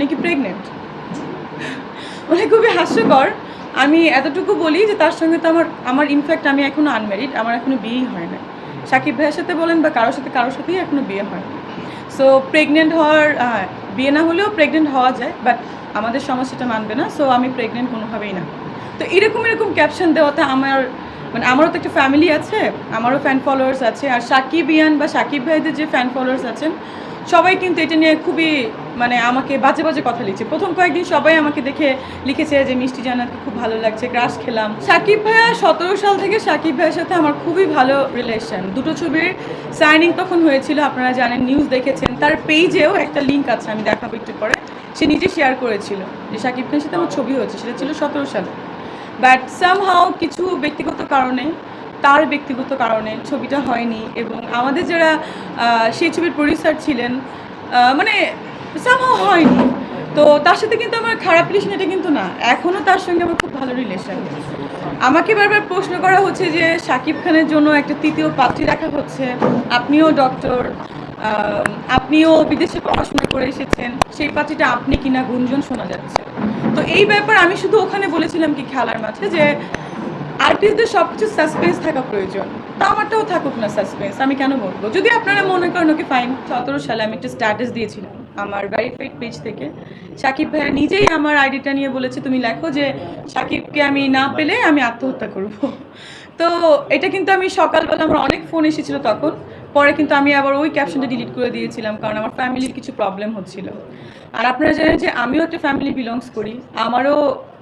নাকি প্রেগনেন্ট মানে খুবই হাস্যকর। আমি এতটুকু বলি যে তার সঙ্গে তো আমার আমার ইনফ্যাক্ট আমি এখনও আনম্যারিড আমার এখনও বিয়েই হয় না সাকিব ভাইয়ের সাথে বলেন বা কারোর সাথে, কারোর সাথেই এখনও বিয়ে হয় সো প্রেগনেন্ট হওয়ার বিয়ে না হলেও প্রেগনেন্ট হওয়া যায় বাট আমাদের সমাজ সেটা মানবে না সো আমি প্রেগনেন্ট কোনোভাবেই না। তো এরকম এরকম ক্যাপশন দেওয়াতে আমার মানে আমারও তো একটা ফ্যামিলি আছে, আমারও ফ্যান ফলোয়ার্স আছে, আর সাকিব ইয়ান বা সাকিব ভাইদের যে ফ্যান ফলোয়ার্স আছেন, সবাই কিন্তু এটা নিয়ে খুবই মানে আমাকে বাজে বাজে কথা লিখছে। প্রথম কয়েকদিন সবাই আমাকে দেখে লিখেছে যে, মিষ্টি জানাতে খুব ভালো লাগছে ক্রাশ খেলাম। সাকিব ভাইয়া সতেরো সাল থেকে সাকিব ভাইয়ের সাথে আমার খুবই ভালো রিলেশন দুটো ছবির সাইনিং তখন হয়েছিল, আপনারা জানেন নিউজ দেখেছেন। তার পেজেও একটা লিঙ্ক আছে, আমি দেখাবো একটু পরে। সে নিজে শেয়ার করেছিল যে, সাকিব খানের সাথে আমার ছবি হয়েছে। সেটা ছিল সতেরো সালে। বাট সামহাও কিছু ব্যক্তিগত কারণে, তার ব্যক্তিগত কারণে ছবিটা হয়নি এবং আমাদের যারা সেই ছবির প্রডিউসার ছিলেন মানে সামহাও হয়নি। তো তার সাথে কিন্তু আমার খারাপ রিলেশন এটা কিন্তু না। এখনও তার সঙ্গে আমার খুব ভালো রিলেশন আমাকে বারবার প্রশ্ন করা হচ্ছে যে শাকিব খানের জন্য একটা তৃতীয় পাত্রী রাখা হচ্ছে। আপনিও ডক্টর আপনিও বিদেশে পড়াশোনা করে এসেছেন, সেই পাত্রীটা আপনি কিনা গুঞ্জন শোনা যাচ্ছে। তো এই ব্যাপার আমি শুধু ওখানে বলেছিলাম কি খেলার মাঠে যে আর্টিস্টদের সব কিছু সাসপেন্স থাকা প্রয়োজন। তা আমারটাও থাকুক না সাসপেন্স আমি কেন বলব? যদি আপনারা মনে করেন, ওকে ফাইন সতেরো সালে আমি একটা স্ট্যাটাস দিয়েছিলাম আমার ভেরিফাইড পেজ থেকে। সাকিব ভাইয়া নিজেই আমার আইডিটা নিয়ে বলেছে, তুমি লেখো যে সাকিবকে আমি না পেলে আমি আত্মহত্যা করব। তো এটা কিন্তু আমি সকালবেলা আমার অনেক ফোন এসেছিল তখন। পরে কিন্তু আমি আবার ওই ক্যাপশনটা ডিলিট করে দিয়েছিলাম, কারণ আমার ফ্যামিলির কিছু প্রবলেম হচ্ছিল। আর আপনারা জানেন যে আমিও একটা ফ্যামিলি বিলংস করি, আমারও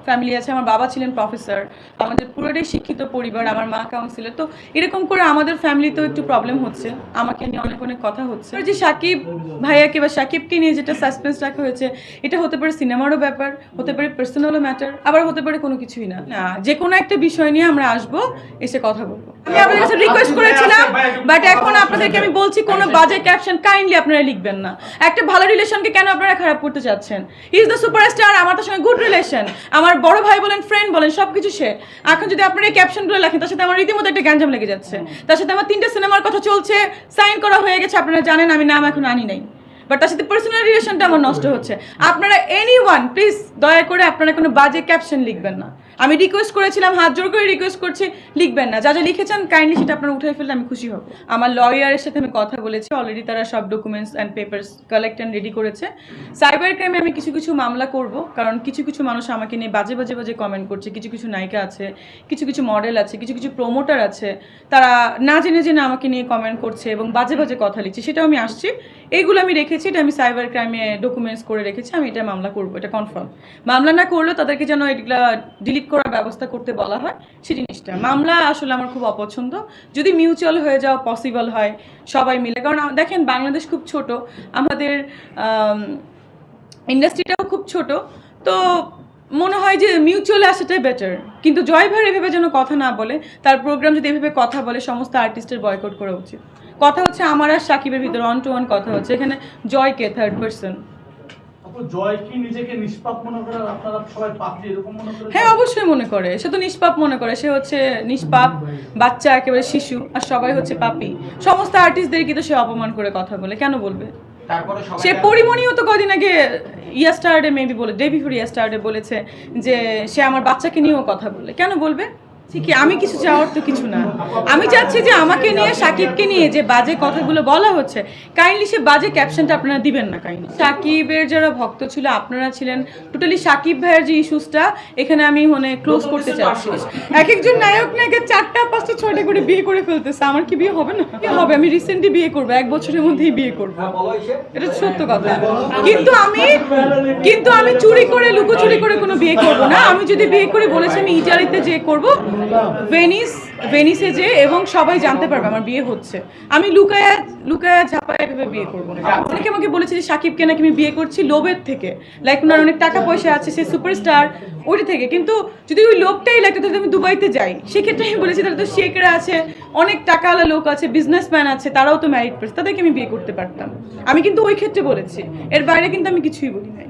ফ্যামিলি আছে, আমার বাবা ছিলেন প্রফেসর আমাদের পুরোটাই শিক্ষিত পরিবার, আমার মা কাউন্সিলর তো এরকম করে আমাদের ফ্যামিলিতেও একটু প্রবলেম হচ্ছে, আমাকে নিয়ে অনেক অনেক কথা হচ্ছে। যে সাকিব ভাইয়াকে বা সাকিবকে নিয়ে যেটা সাসপেন্স রাখা হয়েছে, এটা হতে পারে সিনেমারও ব্যাপার, হতে পারে পার্সোনালও ম্যাটার আবার হতে পারে কোনো কিছুই না। না যে কোনো একটা বিষয় নিয়ে আমরা আসব, এসে কথা বলব। আমি আপনাদের কাছে রিকোয়েস্ট করেছিলাম বাট এখন আপনাদেরকে আমি বলছি বাজে ক্যাপশন কাইন্ডলি আপনারা লিখবেন না। একটা ভালো রিলেশনকে কেন আপনারা খারাপ করতে চাচ্ছেন? ইজ দ্য সুপারস্টার আমার তার সঙ্গে গুড রিলেশন আমার বড় ভাই বলেন ফ্রেন্ড বলেন সব কিছু সে। এখন যদি আপনারা এই ক্যাপশনগুলো লেখেন, তার সাথে আমার রীতিমতো একটা গ্যাঞ্জাম লেগে যাচ্ছে। তার সাথে আমার তিনটে সিনেমার কথা চলছে সাইন করা হয়ে গেছে, আপনারা জানেন, আমি নাম এখন আনি নাই। বাট তার সাথে পার্সোনাল রিলেশনটা আমার নষ্ট হচ্ছে। আপনারা এনি ওয়ান প্লিজ দয়া করে আপনারা কোনো বাজে ক্যাপশন লিখবেন না। আমি রিকোয়েস্ট করেছিলাম, হাত জোর করে রিকোয়েস্ট করছি, লিখবেন না। যা যা লিখেছেন কাইন্ডলি সেটা আপনারা উঠে ফেললে আমি খুশি হব। আমার লয়ারের সাথে আমি কথা বলেছি অলরেডি তারা সব documents and papers collect and ready করেছে। সাইবার ক্রাইমে আমি কিছু কিছু মামলা করব, কারণ কিছু কিছু মানুষ আমাকে নিয়ে বাজে বাজে বাজে কমেন্ট করছে। কিছু কিছু নায়িকা আছে, কিছু কিছু মডেল আছে, কিছু কিছু প্রমোটার আছে, তারা না জেনে জেনে আমাকে নিয়ে কমেন্ট করছে এবং বাজে বাজে কথা লিখছে। সেটাও আমি আসছি। এইগুলো আমি রেখেছি, এটা আমি সাইবার ক্রাইমে ডকুমেন্টস করে রেখেছি, আমি এটা মামলা করব, এটা কনফার্ম মামলা না করলেও তাদেরকে যেন এগুলো ডিলিট করার ব্যবস্থা করতে বলা হয় সেই জিনিসটা। মামলা আসলে আমার খুব অপছন্দ। যদি মিউচুয়াল হয়ে যাওয়া পসিবল হয়, সবাই মিলে। কারণ দেখেন, বাংলাদেশ খুব ছোট। আমাদের ইন্ডাস্ট্রিটাও খুব ছোট। তো মনে হয় যে মিউচুয়ালি আসাটাই বেটার কিন্তু জয় ভাইয়ের এভাবে যেন কথা না বলে, তার প্রোগ্রাম যদি এভাবে কথা বলে, সমস্ত আর্টিস্টের বয়কট করা উচিত। কথা হচ্ছে আমার আর সাকিবের ভিতরে অন টু ওয়ান কথা হচ্ছে। এখানে জয়কে থার্ড পার্সন হ্যাঁ অবশ্যই মনে করে। সে তো নিষ্পাপ মনে করে। সে হচ্ছে নিষ্পাপ বাচ্চা একেবারে শিশু আর সবাই হচ্ছে পাপি। সমস্ত আর্টিস্টদেরকে তো সে অপমান করে কথা বলে। কেন বলবে? সে পরিমণিও তো কদিন আগে ইয়াস্টারডে মেবি বলে ডে বিফোর ইয়াস্টারডে বলেছে যে সে আমার বাচ্চাকে নিয়েও কথা বলে। কেন বলবে? ঠিকই, আমি কিছু চাওয়ার তো কিছু না। আমি চাচ্ছি যে আমাকে নিয়ে, সাকিবকে নিয়ে যে বাজে কথাগুলো বলা হচ্ছে কাইন্ডলি সে বাজে ক্যাপশনটা আপনারা দিবেন না কাইন্ডলি সাকিবের যারা ভক্ত ছিল, আপনারা ছিলেন টোটালি সাকিব ভাইয়ের যে ইস্যুসটা এখানে আমি মানে ক্লোজ করতে চাচ্ছি। এক একজন নায়ক নায়িকা চারটা, পাঁচটা, ছয়টা করে বিয়ে করে ফেলতেছে, আমার কি বিয়ে হবে না? কি হবে, আমি রিসেন্টলি বিয়ে করব, এক বছরের মধ্যেই বিয়ে করব। এটা সত্য কথা। কিন্তু আমি কিন্তু আমি চুরি করে, লুকোচুরি করে কোনো বিয়ে করব না। আমি যদি বিয়ে করে বলেছি, আমি ইটালিতে যে করব ভেনিস ভেনিসে যে এবং সবাই জানতে পারবে আমার বিয়ে হচ্ছে। আমি লুকায়া লুকায়া ঝাপায়া ভেবে বিয়ে করব অনেকে আমাকে বলেছে যে সাকিবকে নাকি আমি বিয়ে করছি লোভের থেকে। লাইক ওনার অনেক টাকা পয়সা আছে, সে সুপারস্টার ওইটা থেকে। কিন্তু যদি ওই লোভটাই লাগতো তাহলে আমি দুবাইতে যাই। সেক্ষেত্রে আমি বলেছি, তাহলে তো শেখরা আছে, অনেক টাকাওয়ালা লোক আছে বিজনেসম্যান আছে, তারাও তো ম্যারিড পার্সন তাদেরকে আমি বিয়ে করতে পারতাম। আমি কিন্তু ওই ক্ষেত্রে বলেছি। এর বাইরে কিন্তু আমি কিছুই বলি নাই।